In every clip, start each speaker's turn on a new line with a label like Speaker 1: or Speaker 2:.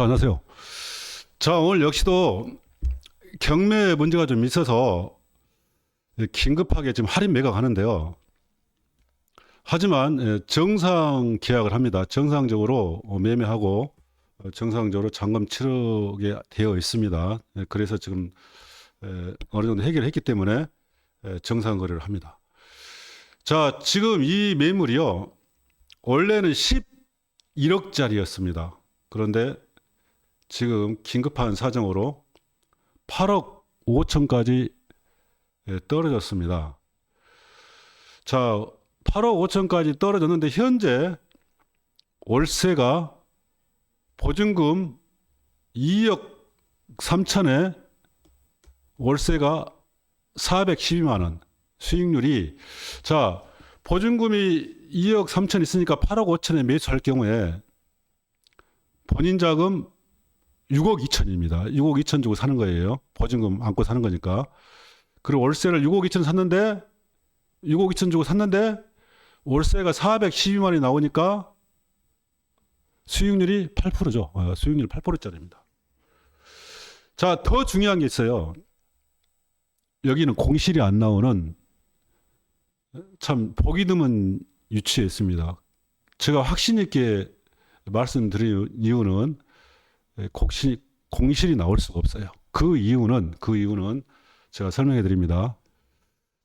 Speaker 1: 자, 안녕하세요. 자, 오늘 역시도 경매 문제가 좀 있어서 긴급하게 지금 할인 매각 하는데요. 하지만 예, 정상 계약을 합니다. 정상적으로 어, 매매하고 어, 정상적으로 잔금 치르게 되어 있습니다. 예, 그래서 지금 에, 어느 정도 해결했기 때문에 에, 정상 거래를 합니다. 자, 지금 이 매물이요. 원래는 11억짜리였습니다. 그런데 지금 긴급한 사정으로 8억 5천까지 예, 떨어졌습니다. 자, 8억 5천까지 떨어졌는데 현재 월세가 보증금 2억 3천에 월세가 412만 원. 수익률이 자, 보증금이 2억 3천 있으니까 8억 5천에 매수할 경우에 본인 자금 6억 2천입니다. 6억 2천 주고 사는 거예요. 보증금 안고 사는 거니까. 그리고 월세를 6억 2천 샀는데 6억 2천 주고 샀는데 월세가 412만 원이 나오니까 수익률이 8%죠. 어, 수익률 8%짜리입니다. 자, 더 중요한 게 있어요. 여기는 공실이 안 나오는 참 보기 드문 위치에 있습니다. 제가 확신 있게 말씀드린 이유는 공실, 공실이 나올 수가 없어요. 그 이유는 그 이유는 제가 설명해 드립니다.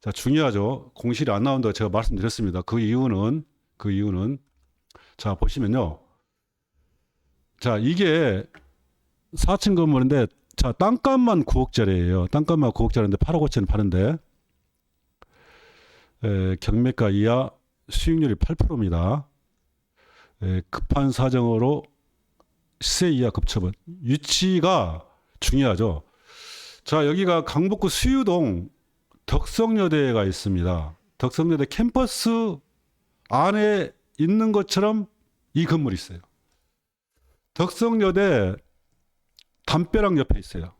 Speaker 1: 자, 중요하죠. 공실이 안 나온다고 제가 말씀드렸습니다. 그 이유는 그 이유는 자, 보시면요. 자, 이게 4층 건물인데 자, 땅값만 9억짜리예요. 땅값만 9억짜리인데 8억 5천에 파는데 에, 경매가 이하 수익률이 8%입니다. 에, 급한 사정으로 시세 이하 급처분. 위치가 중요하죠. 자, 여기가 강북구 수유동 덕성여대가 있습니다. 덕성여대 캠퍼스 안에 있는 것처럼 이 건물이 있어요. 덕성여대 담벼락 옆에 있어요.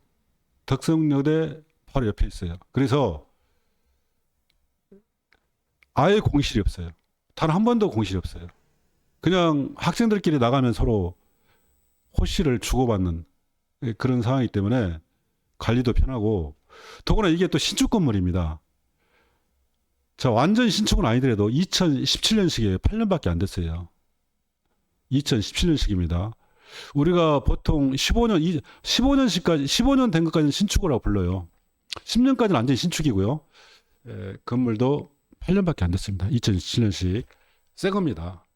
Speaker 1: 덕성여대 바로 옆에 있어요. 그래서 아예 공실이 없어요. 단 한 번도 공실이 없어요. 그냥 학생들끼리 나가면 서로 호시를 주고받는 그런 상황이기 때문에 관리도 편하고 더구나 이게 또 신축 건물입니다. 자, 완전 신축은 아니더라도 2017년식이에요. 8년밖에 안 됐어요. 2017년식입니다. 우리가 보통 15년, 15년씩까지, 15년 된 것까지는 신축이라고 불러요. 10년까지는 완전히 신축이고요. 에, 건물도 8년밖에 안 됐습니다. 2017년식. 새 겁니다.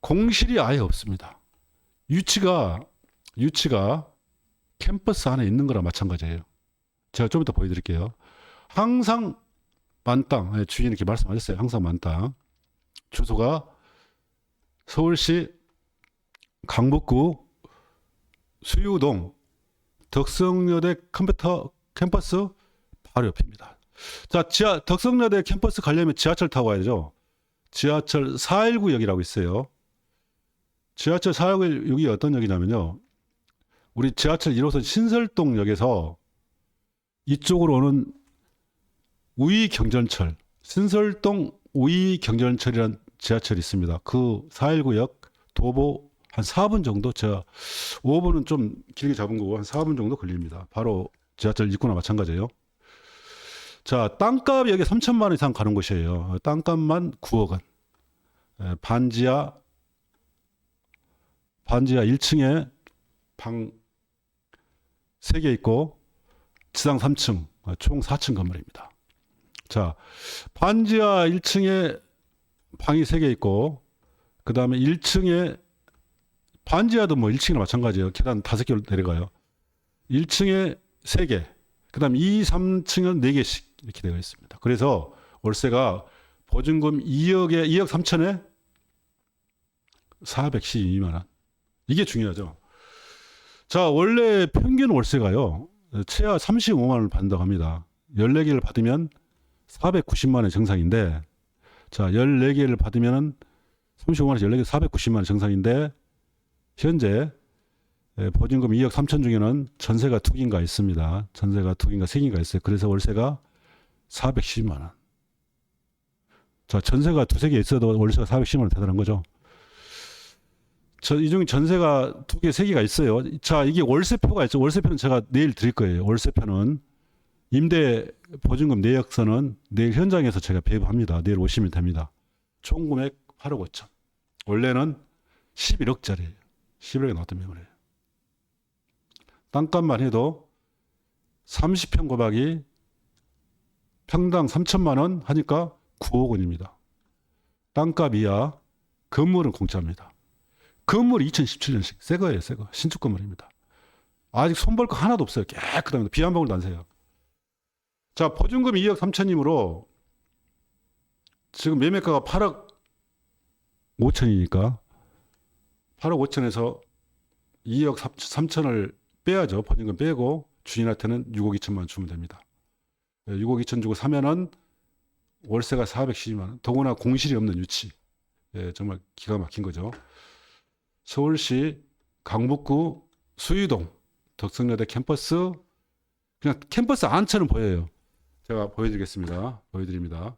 Speaker 1: 공실이 아예 없습니다. 유치가, 유치가 캠퍼스 안에 있는 거랑 마찬가지예요. 제가 좀 이따 보여드릴게요. 항상 만땅, 예, 주인 이렇게 말씀하셨어요. 항상 만땅. 주소가 서울시 강북구 수유동 덕성여대 컴퓨터 캠퍼스 바로 옆입니다. 자, 지하, 덕성여대 캠퍼스 가려면 지하철 타고 가야죠. 지하철 419역이라고 있어요. 지하철 419역이 어떤 역이냐면요. 우리 지하철 1호선 신설동역에서 이쪽으로 오는 우이 경전철, 신설동 우이 경전철이라는 지하철이 있습니다. 그 419역 도보 한 4분 정도, 제가 5분은 좀 길게 잡은 거고 한 4분 정도 걸립니다. 바로 지하철 입구나 마찬가지예요. 자, 땅값이 여기 3천만 원 이상 가는 곳이에요. 땅값만 9억 원. 에, 반지하 반지하 1층에 방 3개 있고 지상 3층, 총 4층 건물입니다. 자, 반지하 1층에 방이 3개 있고, 그 다음에 1층에, 반지하도 뭐 1층이나 마찬가지예요. 계단 5개로 내려가요. 1층에 3개, 그 다음에 2, 3층은 4개씩 이렇게 되어 있습니다. 그래서 월세가 보증금 2억에, 2억 3천에 412만 원. 이게 중요하죠. 자, 원래 평균 월세가요. 최하 35만 원을 받는다고 합니다. 14개를 받으면 490만 원 정상인데 자, 14개를 받으면 35만 원에서 14개 490만 원 정상인데 현재 예, 보증금 2억 3천 중에는 전세가 두 개인가 있습니다. 전세가 두 개인가 세 개인가 있어요. 그래서 월세가 410만 원. 자, 전세가 두세 개 있어도 월세가 410만 원 대단한 거죠. 저 이 중에 전세가 두 개, 세 개가 있어요. 자, 이게 월세표가 있죠. 월세표는 제가 내일 드릴 거예요. 월세표는 임대 보증금 내역서는 내일 현장에서 제가 배부합니다. 내일 오시면 됩니다. 총 금액 8억 5천. 원래는 11억짜리예요. 11억에 나왔던 매물이에요. 땅값만 해도 30평 고박이 평당 3천만 원 하니까 9억 원입니다. 땅값 이하 건물은 공짜입니다. 건물이 2017년식 새 거예요, 새 거. 신축 건물입니다. 아직 손볼 거 하나도 없어요. 깨끗합니다. 비 한 방울도 안 새요. 자, 보증금 2억 3천이므로 지금 매매가가 8억 5천이니까 8억 5천에서 2억 3천을 빼야죠. 보증금 빼고 주인한테는 6억 2천만 원 주면 됩니다. 6억 2천 주고 사면은 월세가 412만 원. 더구나 공실이 없는 유치. 예, 정말 기가 막힌 거죠. 서울시 강북구 수유동 덕성여대 캠퍼스 그냥 캠퍼스 안처럼 보여요. 제가 보여드리겠습니다. 보여드립니다.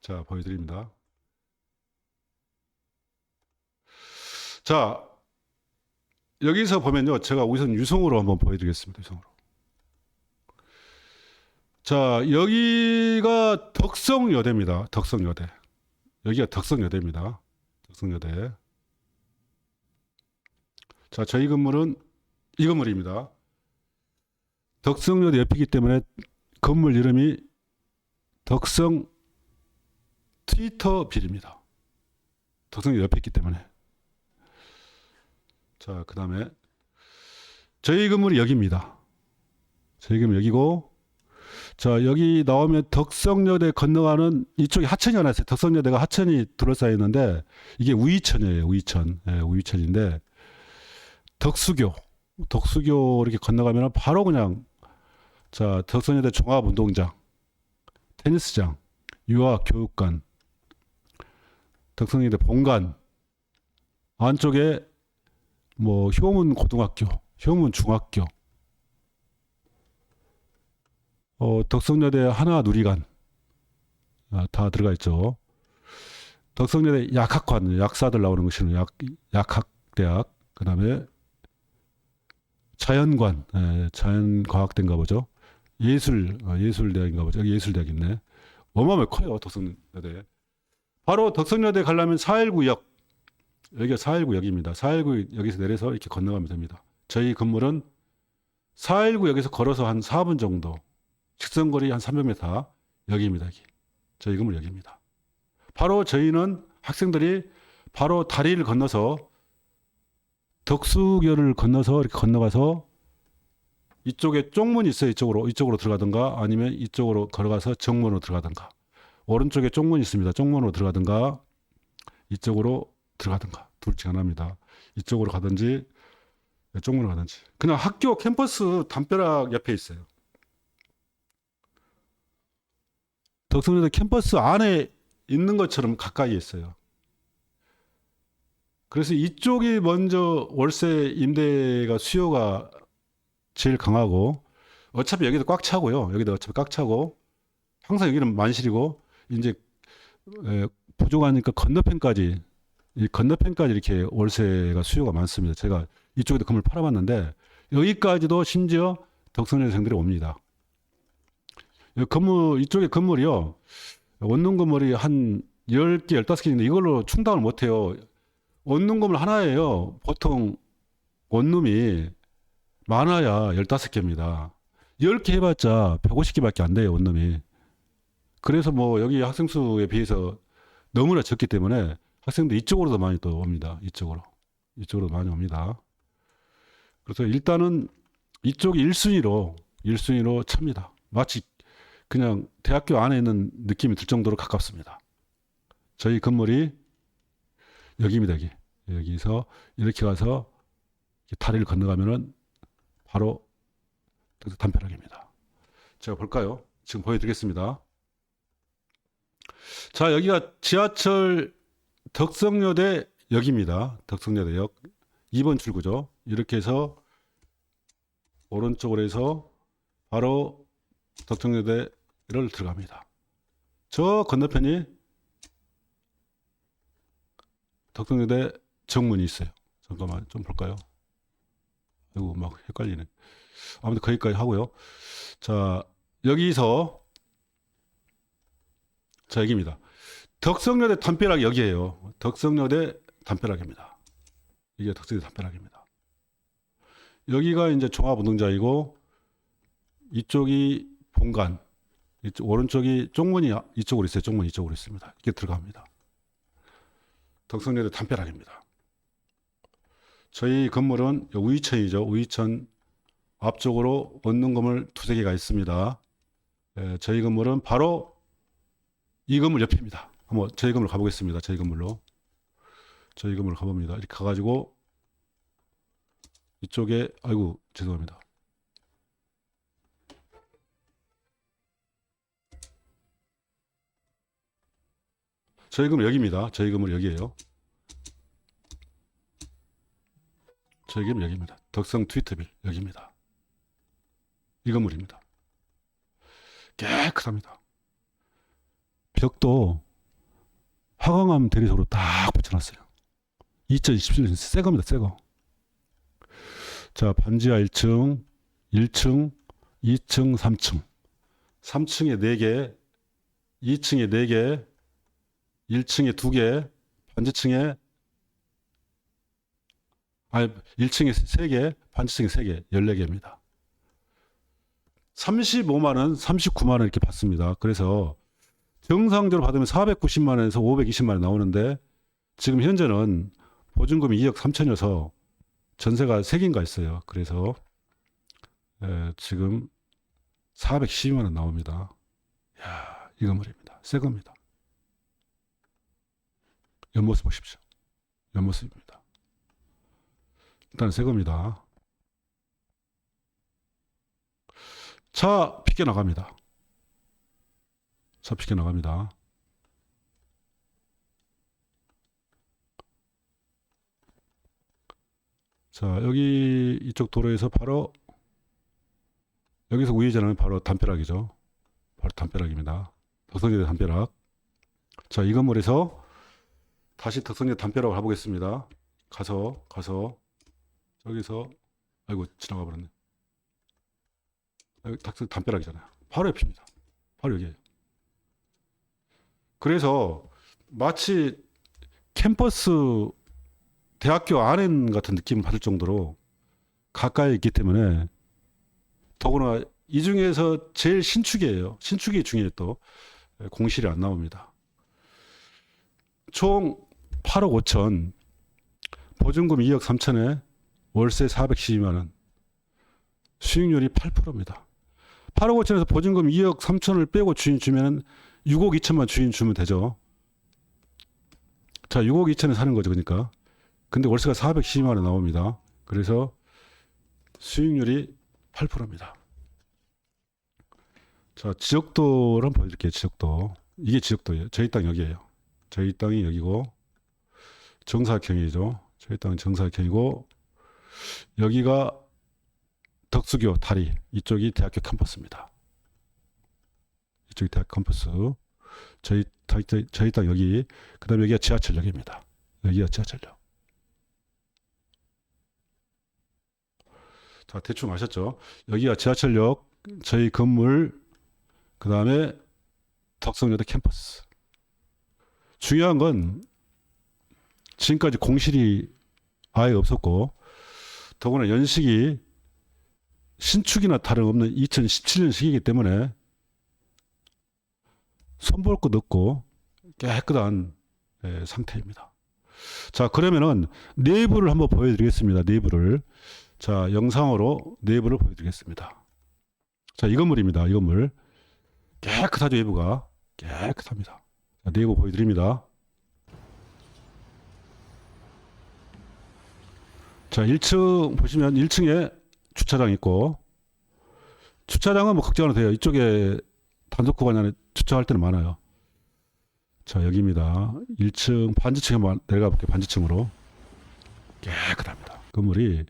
Speaker 1: 자, 보여드립니다. 자, 여기서 보면요. 제가 우선 유성으로 한번 보여드리겠습니다. 유성으로. 자, 여기가 덕성여대입니다. 덕성여대. 여기가 덕성여대입니다. 덕성여대. 자, 저희 건물은 이 건물입니다. 덕성여대 옆이기 때문에 건물 이름이 덕성 트위터 빌입니다. 덕성여대 옆에 있기 때문에. 자, 그 다음에 저희 건물이 여기입니다. 저희 건물 여기고 자 여기 나오면 덕성여대 건너가는 이쪽에 하천이 하나 있어요. 덕성여대가 하천이 둘러싸여 있는데 이게 우이천이에요. 우이천, 예, 우이천인데 덕수교, 덕수교 이렇게 건너가면 바로 그냥 자 덕성여대 종합운동장, 테니스장, 유아교육관, 덕성여대 본관 안쪽에 뭐 효문 고등학교, 효문 중학교, 어, 덕성여대 하나 누리관 아, 다 들어가 있죠. 덕성여대 약학관, 약사들 나오는 것이는 약 약학대학, 그다음에 자연관, 예, 자연과학대인가 보죠. 예술, 아, 예술대학인가 보죠. 예술대학 있네. 어마어마하게 커요, 덕성여대. 바로 덕성여대 가려면 419역, 여기가 419역입니다. 419역에서 내려서 이렇게 건너가면 됩니다. 저희 건물은 419 역에서 걸어서 한 4분 정도, 직선거리 한 300m, 여기입니다. 여기. 저희 건물 여기입니다. 바로 저희는 학생들이 바로 다리를 건너서 덕수교를 건너서 이렇게 건너가서 이쪽에 쪽문이 있어요. 이쪽으로 이쪽으로 들어가든가 아니면 이쪽으로 걸어가서 정문으로 들어가든가 오른쪽에 쪽문이 있습니다. 쪽문으로 들어가든가 이쪽으로 들어가든가 둘 중 하나입니다. 이쪽으로 가든지 쪽문으로 가든지 그냥 학교 캠퍼스 담벼락 옆에 있어요. 덕성여대 캠퍼스 안에 있는 것처럼 가까이 있어요. 그래서 이쪽이 먼저 월세 임대가 수요가 제일 강하고 어차피 여기도 꽉 차고요. 여기도 어차피 꽉 차고 항상 여기는 만실이고 이제 에, 부족하니까 건너편까지 이 건너편까지 이렇게 월세가 수요가 많습니다. 제가 이쪽에도 건물 팔아봤는데 여기까지도 심지어 덕성여대생들이 옵니다. 여기 건물 이쪽에 건물이요. 원룸 건물이 한 10개, 15개인데 이걸로 충당을 못 해요. 원룸 건물 하나예요. 보통 원룸이 많아야 15개입니다. 10개 해봤자 150개밖에 안 돼요, 원룸이. 그래서 뭐 여기 학생 수에 비해서 너무나 적기 때문에 학생들 이쪽으로도 많이 또 옵니다. 이쪽으로. 이쪽으로 많이 옵니다. 그래서 일단은 이쪽이 1순위로, 1순위로 찹니다. 마치 그냥 대학교 안에 있는 느낌이 들 정도로 가깝습니다. 저희 건물이 여기입니다. 여기. 여기서 이렇게 가서 다리를 건너가면은 바로 담벼락입니다. 제가 볼까요? 지금 보여드리겠습니다. 자, 여기가 지하철 덕성여대 역입니다. 덕성여대역 2번 출구죠. 이렇게 해서 오른쪽으로 해서 바로 덕성여대를 들어갑니다. 저 건너편이 덕성여대 정문이 있어요. 잠깐만 좀 볼까요? 아이고 막 헷갈리네. 아무튼 거기까지 하고요. 자 여기서 자 여기입니다. 덕성여대 담벼락 여기에요. 덕성여대 담벼락입니다. 이게 덕성여대 담벼락입니다. 여기가 이제 종합운동장이고 이쪽이 본관, 이쪽 오른쪽이 쪽문이 이쪽으로 있어요. 쪽문 이쪽으로 있습니다. 이렇게 들어갑니다. 덕성여대 담벼락입니다. 저희 건물은 우이천이죠. 우이천 앞쪽으로 원룸 건물 두세 개가 있습니다. 예, 저희 건물은 바로 이 건물 옆입니다. 한번 저희 건물 가보겠습니다. 저희 건물로 저희 건물 가봅니다. 이렇게 가가지고 이쪽에 아이고 죄송합니다. 저희 건물 여기입니다. 저희 건물 여기에요. 저희 건물 여기입니다. 덕성 트위터빌 여기입니다. 이 건물입니다. 깨끗합니다. 벽도 화강암 대리석으로 딱 붙여놨어요. 2017년 새 겁니다. 새 거. 자, 반지하 1층, 1층, 2층, 3층. 3층에 4개, 2층에 4개, 1층에 2개, 반지층에 아니 1층에 3개, 반지층에 3개, 14개입니다. 35만 원, 39만 원 이렇게 받습니다. 그래서 정상적으로 받으면 490만 원에서 520만 원 나오는데 지금 현재는 보증금이 2억 3천이어서 전세가 3개인가 있어요. 그래서 에, 지금 412만 원 나옵니다. 야, 이 건물입니다. 새 겁니다. 옆모습 보십시오. 옆모습입니다. 일단 새 겁니다. 차 비켜 나갑니다. 차 비켜 나갑니다. 자, 여기 이쪽 도로에서 바로 여기서 우회전하면 바로 담벼락이죠. 바로 담벼락입니다. 덕성여대 담벼락. 자, 이 건물에서 다시 덕성여대 담벼락을 가보겠습니다. 가서 가서 저기서 아이고 지나가 버렸네. 여기 덕성 담벼락이잖아요. 바로 옆입니다. 바로 여기에요. 그래서 마치 캠퍼스 대학교 안엔 같은 느낌을 받을 정도로 가까이 있기 때문에 더구나 이 중에서 제일 신축이에요. 신축이 중에 또 공실이 안 나옵니다. 총 8억 5천, 보증금 2억 3천에 월세 412만 원, 수익률이 8%입니다. 8억 5천에서 보증금 2억 3천을 빼고 주인 주면은 6억 2천만 주인 주면 되죠. 자, 6억 2천에 사는 거죠, 그러니까. 근데 월세가 412만 원 나옵니다. 그래서 수익률이 8%입니다. 자, 지적도를 한번 보여드릴게요. 지적도. 이게 지적도예요. 저희 땅 여기에요. 저희 땅이 여기고 정사각형이죠. 저희 땅은 정사각형이고 여기가 덕수교 다리 이쪽이 대학교 캠퍼스입니다. 이쪽이 대학 캠퍼스. 저희 저희, 저희, 땅 여기 그다음에 여기가 지하철역입니다. 여기가 지하철역. 자, 대충 아셨죠? 여기가 지하철역, 저희 건물, 그 다음에 덕성여대 캠퍼스. 중요한 건 지금까지 공실이 아예 없었고, 더구나 연식이 신축이나 다름없는 2017년식이기 때문에 손볼 것 없고 깨끗한 예, 상태입니다. 자, 그러면은 내부를 한번 보여드리겠습니다. 내부를. 자, 영상으로 내부를 보여드리겠습니다. 자, 이 건물입니다. 이 건물. 깨끗하죠, 외부가. 깨끗합니다. 자, 내부 보여드립니다. 자, 1층 보시면 1층에 주차장 있고, 주차장은 뭐 걱정 안 해도 돼요. 이쪽에 단속 구간 안에 주차할 때는 많아요. 자, 여기입니다. 1층 반지층에 한번 내려가 볼게요. 반지층으로. 깨끗합니다. 건물이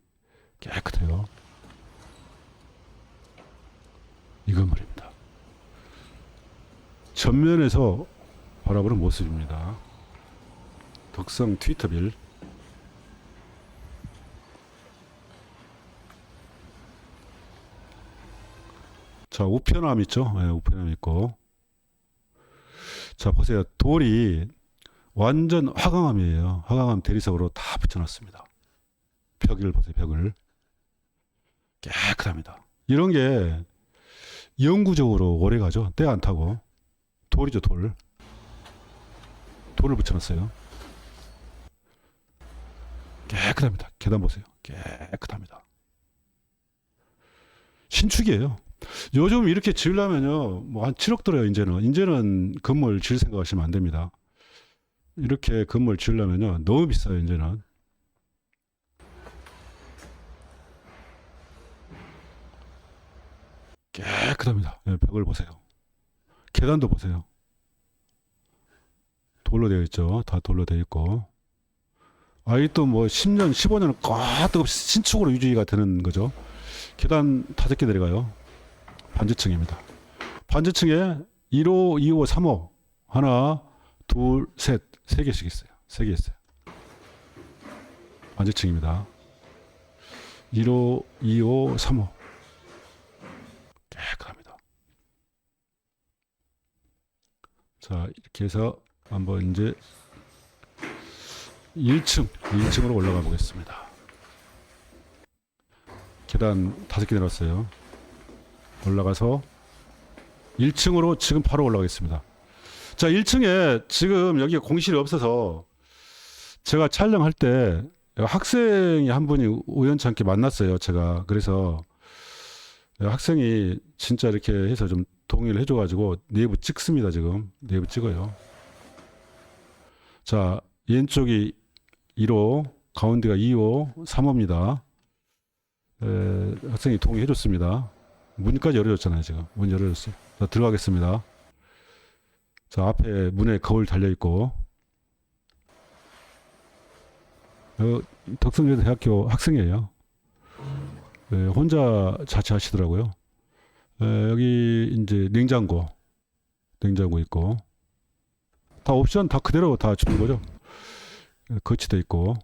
Speaker 1: 깨끗해요. 이 건물입니다. 전면에서 바라보는 모습입니다. 덕성 트위터빌. 자, 우편함 있죠? 예, 우편함 있고. 자, 보세요. 돌이 완전 화강암이에요. 화강암 대리석으로 다 붙여놨습니다. 벽을 보세요, 벽을. 깨끗합니다. 이런 게 영구적으로 오래 가죠. 때 안 타고. 돌이죠, 돌. 돌을 붙여놨어요. 깨끗합니다. 계단 보세요. 깨끗합니다. 신축이에요. 요즘 이렇게 지으려면요, 뭐 한 7억 들어요, 이제는. 이제는 건물 지을 생각하시면 안 됩니다. 이렇게 건물 지으려면요, 너무 비싸요, 이제는. 깨끗합니다. 예, 벽을 보세요. 계단도 보세요. 돌로 되어 있죠. 다 돌로 되어 있고. 아이 또뭐 10년, 15년은 까뜩없이 신축으로 유지가 되는 거죠. 계단 다섯 개 내려가요. 반지층입니다. 반지층에 1호, 2호, 3호 하나, 둘, 셋, 세 개씩 있어요. 세 개 있어요. 반지층입니다. 1호, 2호, 3호 깨끗합니다. 자 이렇게 해서 한번 이제 1층, 1층으로 올라가 보겠습니다. 계단 다섯 개 내렸어요. 올라가서 1층으로 지금 바로 올라가겠습니다. 자, 1층에 지금 여기 공실이 없어서 제가 촬영할 때 학생이 한 분이 우연찮게 만났어요. 제가 그래서 학생이 진짜 이렇게 해서 좀 동의를 해줘가지고 내부 찍습니다. 지금 내부 찍어요. 자, 왼쪽이 1호, 가운데가 2호, 3호입니다. 에, 학생이 동의해줬습니다. 문까지 열어줬잖아요, 지금. 문 열어줬어요. 자, 들어가겠습니다. 자, 앞에 문에 거울 달려있고, 어, 덕성여대 대학교 학생이에요. 에, 혼자 자취하시더라고요. 에, 여기 이제 냉장고, 냉장고 있고, 다 옵션 다 그대로 다 주는 거죠. 거치대 있고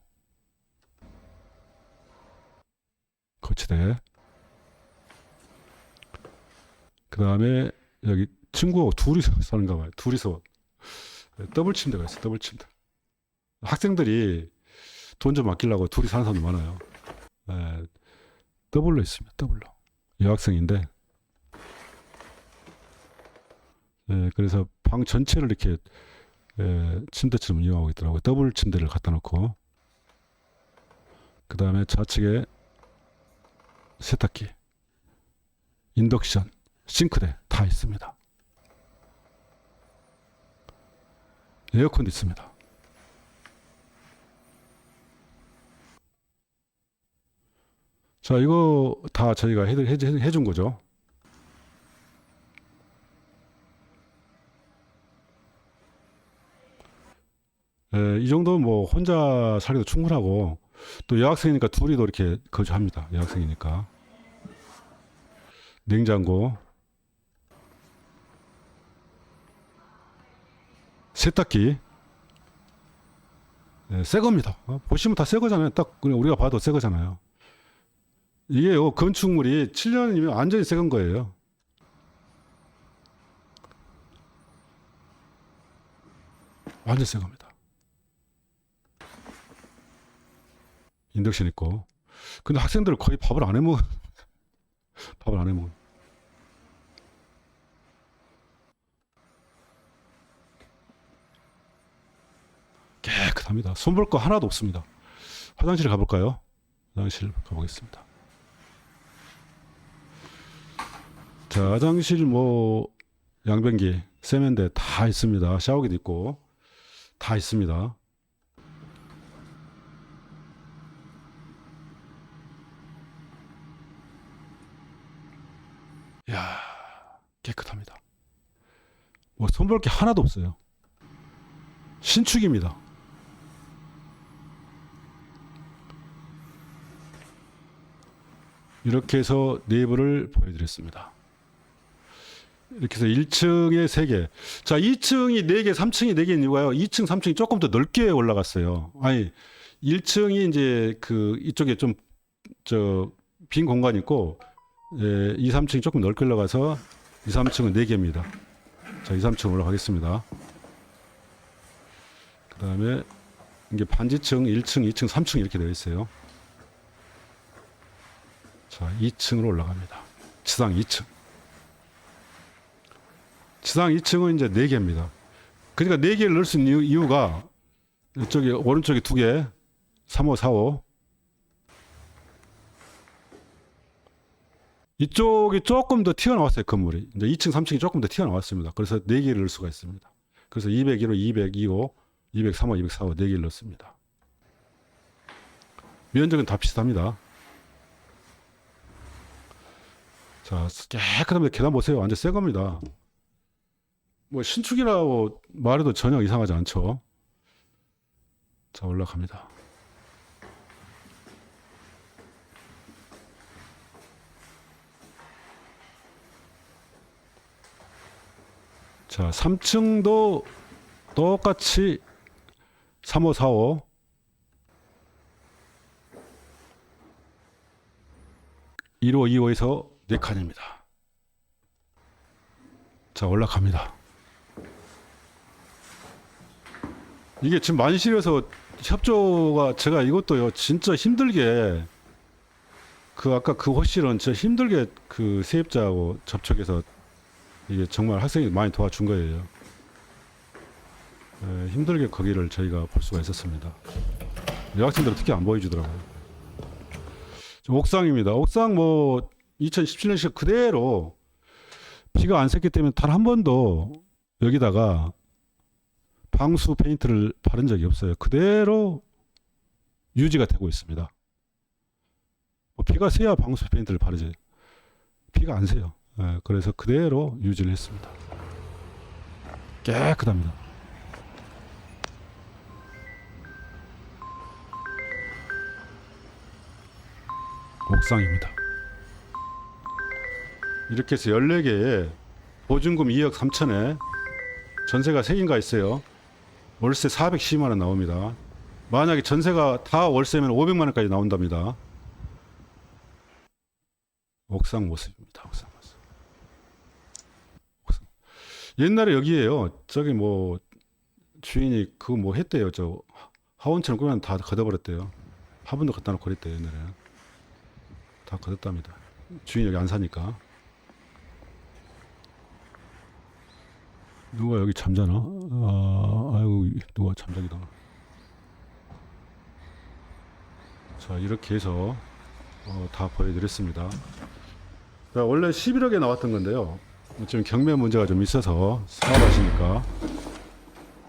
Speaker 1: 거치대 그 다음에 여기 친구하고 둘이서 사는가 봐요. 둘이서 더블 침대가 있어요 더블 침대. 학생들이 돈 좀 아끼려고 둘이 사는 사람도 많아요. 예, 더블로 있습니다 더블로. 여학생인데. 예, 그래서 방 전체를 이렇게 예, 침대처럼 이용하고 있더라고요. 더블 침대를 갖다 놓고. 그 다음에 좌측에 세탁기, 인덕션, 싱크대 다 있습니다. 에어컨도 있습니다. 자, 이거 다 저희가 해, 해, 해준 거죠. 예, 이 정도면 뭐 혼자 살기도 충분하고 또 여학생이니까 둘이도 이렇게 거주합니다. 여학생이니까 냉장고, 세탁기, 예, 새 겁니다. 어, 보시면 다 새 거잖아요. 딱 그냥 우리가 봐도 새 거잖아요. 이게 요 건축물이 7년이면 완전히 새 건 거예요. 완전 새 겁니다. 인덕션 있고. 근데 학생들 거의 밥을 안 해 먹어. 밥을 안 해 먹어. 깨끗합니다. 손볼 거 하나도 없습니다. 화장실 가볼까요? 화장실 가보겠습니다. 자, 화장실 뭐 양변기, 세면대 다 있습니다. 샤워기도 있고 다 있습니다. 야 깨끗합니다. 뭐 손볼 게 하나도 없어요. 신축입니다. 이렇게 해서 내부를 보여드렸습니다. 이렇게 해서 1층에 3개. 자, 2층이 4개, 3층이 4개인 이유가요. 2층, 3층이 조금 더 넓게 올라갔어요. 아니, 1층이 이제 그 이쪽에 좀 저 빈 공간이 있고 예, 2, 3층이 조금 넓게 올라가서 2, 3층은 4개입니다. 자, 2, 3층 올라가겠습니다. 그다음에 이게 반지층 1층, 2층, 3층 이렇게 되어 있어요. 자, 2층으로 올라갑니다. 지상 2층. 지상 2층은 이제 4개입니다. 그러니까 4개를 넣을 수 있는 이유- 이유가 이쪽에 오른쪽에 2개, 35, 45. 이쪽이 조금 더 튀어나왔어요, 건물이. 이제 2층, 3층이 조금 더 튀어나왔습니다. 그래서 4개를 넣을 수가 있습니다. 그래서 201호, 202호, 203호, 204호 4개를 넣습니다. 면적은 다 비슷합니다. 자, 깨끗합니다. 계단 보세요. 완전 새 겁니다. 뭐 신축이라고 말해도 전혀 이상하지 않죠. 자, 올라갑니다. 자, 3층도 똑같이 3545 1호, 2호에서 4칸입니다. 자, 올라갑니다. 이게 지금 만실에서 협조가 제가 이것도요, 진짜 힘들게 그 아까 그 호실은 진짜 힘들게 그 세입자하고 접촉해서 이게 정말 학생이 많이 도와준 거예요. 에, 힘들게 거기를 저희가 볼 수가 있었습니다. 여학생들은 특히 안 보여주더라고요. 저 옥상입니다. 옥상 뭐 2017년식 그대로 비가 안 샜기 때문에 단 한 번도 여기다가 방수 페인트를 바른 적이 없어요. 그대로 유지가 되고 있습니다. 뭐 비가 새야 방수 페인트를 바르지. 비가 안 새요. 예, 그래서 그대로 유지를 했습니다. 깨끗합니다. 옥상입니다. 이렇게 해서 14개에 보증금 2억 3천에 전세가 3개인가 있어요. 월세 410만 원 나옵니다. 만약에 전세가 다 월세면 500만 원까지 나온답니다. 옥상 모습입니다. 옥상 모습. 옥상. 옛날에 여기에요. 저기 뭐 주인이 그거 뭐 했대요. 저 하원처럼 그냥 다 걷어버렸대요. 화분도 갖다 놓고 그랬대요. 옛날에. 다 걷었답니다. 주인 여기 안 사니까. 누가 여기 잠자나? 아, 아이고, 누가 잠자기다. 자, 이렇게 해서 어, 다 보여드렸습니다. 자, 원래 11억에 나왔던 건데요. 지금 경매 문제가 좀 있어서 사업하시니까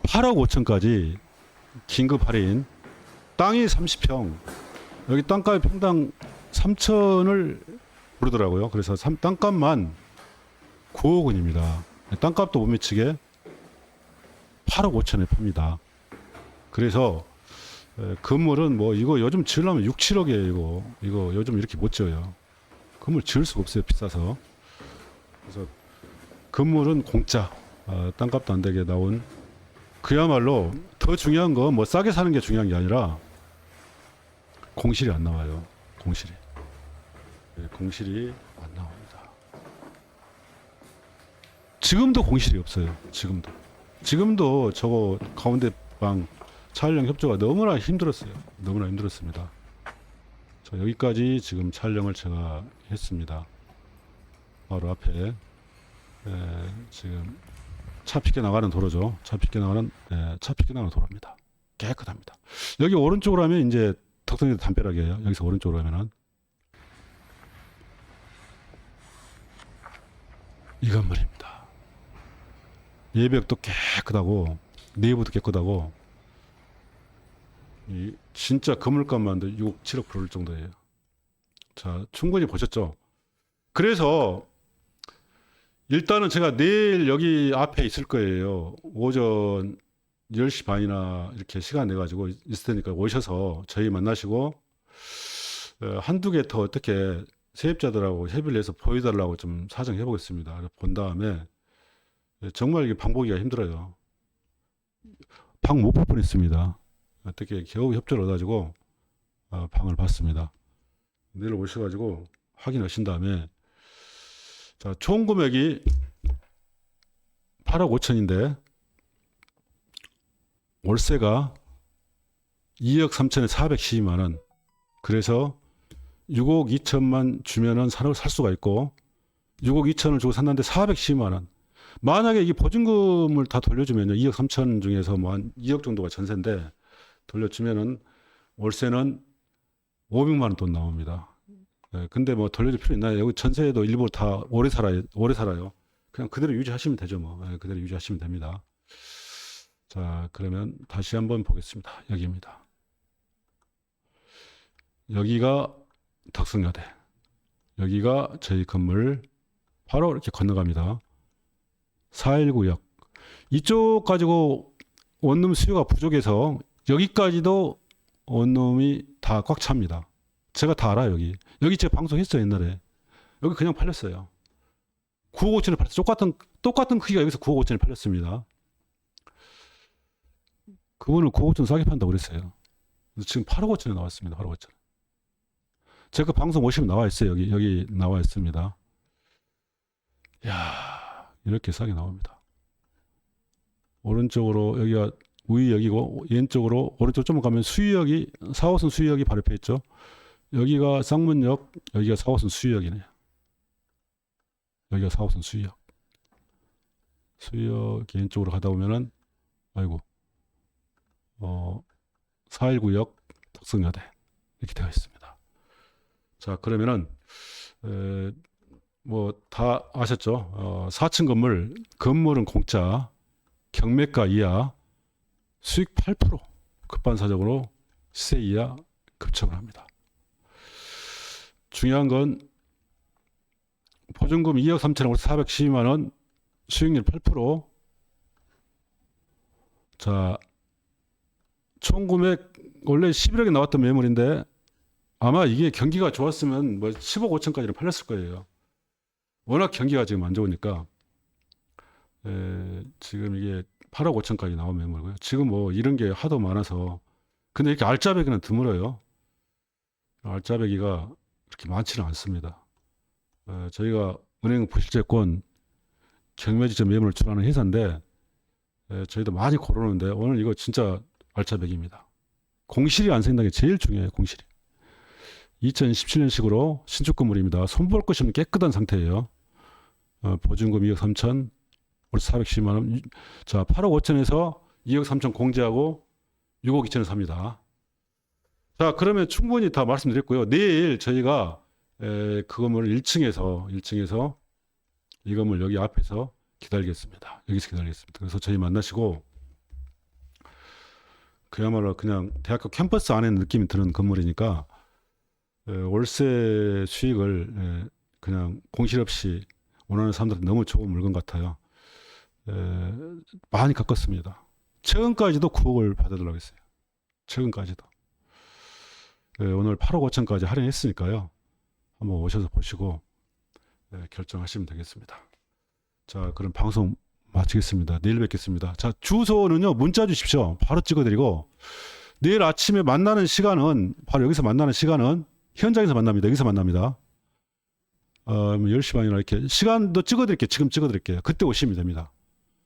Speaker 1: 8억 5천까지 긴급 할인. 땅이 30평. 여기 땅값 평당 3천을 부르더라고요. 그래서 삼- 땅값만 9억 원입니다. 땅값도 못 미치게 8억 5천에 팝니다. 그래서 에, 건물은 뭐 이거 요즘 지으려면 6, 7억이에요. 이거 이거 요즘 이렇게 못 지어요. 건물 지을 수가 없어요. 비싸서. 그래서 건물은 공짜. 어, 땅값도 안 되게 나온 그야말로 더 중요한 건 뭐 싸게 사는 게 중요한 게 아니라 공실이 안 나와요. 공실이. 네, 공실이 안 나옵니다. 지금도 공실이 없어요. 지금도. 지금도 저거 가운데 방 촬영 협조가 너무나 힘들었어요. 너무나 힘들었습니다. 자, 여기까지 지금 촬영을 제가 했습니다. 바로 앞에 에, 지금 차 피게 나가는 도로죠. 차 피게 나가는 에, 차 피게 나가는 도로입니다. 깨끗합니다. 여기 오른쪽으로 하면 이제 덕선이 담벼락이에요. 여기서 오른쪽으로 하면은 이 건물입니다. 예벽도 깨끗하고 내부도 깨끗하고 이 진짜 건물값만도 6, 7억 불을 정도예요. 자, 충분히 보셨죠? 그래서 일단은 제가 내일 여기 앞에 있을 거예요. 오전 10시 반이나 이렇게 시간 내 가지고 있을 테니까 오셔서 저희 만나시고 어, 한두 개 더 어떻게 세입자들하고 협의를 해서 보여달라고 좀 사정해 보겠습니다. 본 다음에 예, 정말 이게 방 보기가 힘들어요. 방 못 볼 뻔했습니다. 어떻게 겨우 협조를 얻어가지고 어, 방을 봤습니다. 내일 오셔가지고 확인하신 다음에 자, 총 금액이 8억 5천인데 월세가 2억 3천에 412만 원. 그래서 6억 2천만 주면은 살, 살 수가 있고 6억 2천을 주고 샀는데 412만 원. 만약에 이 보증금을 다 돌려주면요. 2억 3천 중에서 뭐 한 2억 정도가 전세인데 돌려주면은 월세는 500만 원 돈 나옵니다. 예, 근데 뭐 돌려줄 필요 있나요? 여기 전세도 일부 다 오래 살아요. 오래 살아요. 그냥 그대로 유지하시면 되죠, 뭐. 예, 그대로 유지하시면 됩니다. 자, 그러면 다시 한번 보겠습니다. 여기입니다. 여기가 덕성여대. 여기가 저희 건물 바로 이렇게 건너갑니다. 419역. 이쪽 가지고 원룸 수요가 부족해서 여기까지도 원룸이 다 꽉 찹니다. 제가 다 알아요, 여기. 여기 제가 방송했어요, 옛날에. 여기 그냥 팔렸어요. 9억 5천에 팔렸어요. 똑같은, 똑같은 크기가 여기서 9억 5천에 팔렸습니다. 그분은 9억 5천 싸게 판다고 그랬어요. 지금 8억 5천에 나왔습니다, 8억 5천. 제가 방송 오시면 나와 있어요, 여기, 여기 나와 있습니다. 야 이렇게 싸게 나옵니다. 오른쪽으로 여기가 우이역이고 왼쪽으로 오른쪽 좀 가면 수유역이 4호선 수유역이 바로 옆에 있죠. 여기가 쌍문역, 여기가 4호선 수유역이네요. 여기가 4호선 수유역. 수유역 왼쪽으로 가다 보면은 아이고 어 419역 덕성여대 이렇게 되어 있습니다. 자 그러면은 뭐 다 아셨죠? 어, 4층 건물 건물은 공짜 경매가 이하 수익 8% 급반사적으로 시세 이하 급청을 합니다. 중요한 건 보증금 2억 3천원 412만 원 수익률 8% 자, 총 금액 원래 11억에 나왔던 매물인데 아마 이게 경기가 좋았으면 뭐 10억 5천까지는 팔렸을 거예요. 워낙 경기가 지금 안 좋으니까 에, 지금 이게 8억 5천까지 나온 매물고요. 지금 뭐 이런 게 하도 많아서 근데 이렇게 알짜배기는 드물어요. 알짜배기가 그렇게 많지는 않습니다. 에, 저희가 은행 부실채권 경매지점 매물을 출하는 회사인데 에, 저희도 많이 고르는데 오늘 이거 진짜 알짜배기입니다. 공실이 안 생기는 게 제일 중요해요. 공실이. 2017년식으로 신축 건물입니다. 손볼 것이 없는 깨끗한 상태예요. 어, 보증금 2억 3천, 월세 410만 원. 자, 8억 5천에서 2억 3천 공제하고 6억 2천을 삽니다. 자, 그러면 충분히 다 말씀드렸고요. 내일 저희가 에, 그 건물 1층에서 1층에서 이 건물 여기 앞에서 기다리겠습니다. 여기서 기다리겠습니다. 그래서 저희 만나시고 그야말로 그냥 대학교 캠퍼스 안에 느낌이 드는 건물이니까 에, 월세 수익을 에, 그냥 공실 없이 원하는 사람들한테 너무 좋은 물건 같아요. 에, 많이 깎았습니다. 최근까지도 9억을 받아달라고 했어요. 최근까지도. 에, 오늘 8억 5천까지 할인했으니까요. 한번 오셔서 보시고 에, 결정하시면 되겠습니다. 자, 그럼 방송 마치겠습니다. 내일 뵙겠습니다. 자, 주소는요, 문자 주십시오. 바로 찍어드리고, 내일 아침에 만나는 시간은, 바로 여기서 만나는 시간은, 현장에서 만납니다. 여기서 만납니다. 어, 10시 반이나 이렇게. 시간도 찍어드릴게요. 지금 찍어드릴게요. 그때 오시면 됩니다.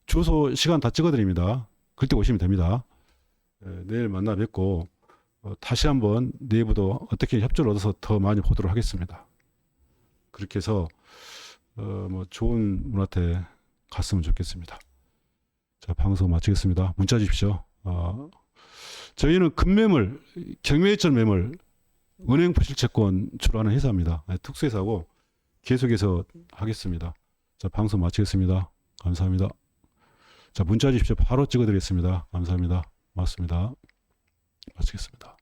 Speaker 1: 주소, 시간 다 찍어드립니다. 그때 오시면 됩니다. 예, 내일 만나 뵙고, 어, 다시 한번 내부도 어떻게 협조를 얻어서 더 많이 보도록 하겠습니다. 그렇게 해서, 어, 뭐, 좋은 분한테 갔으면 좋겠습니다. 자, 방송 마치겠습니다. 문자 주십시오. 어, 저희는 급매물, 경매전 매물, 은행 부실채권 주로 하는 회사입니다. 네, 특수회사고 계속해서 하겠습니다. 자, 방송 마치겠습니다. 감사합니다. 자, 문자 주십시오. 바로 찍어드리겠습니다. 감사합니다. 맞습니다. 마치겠습니다.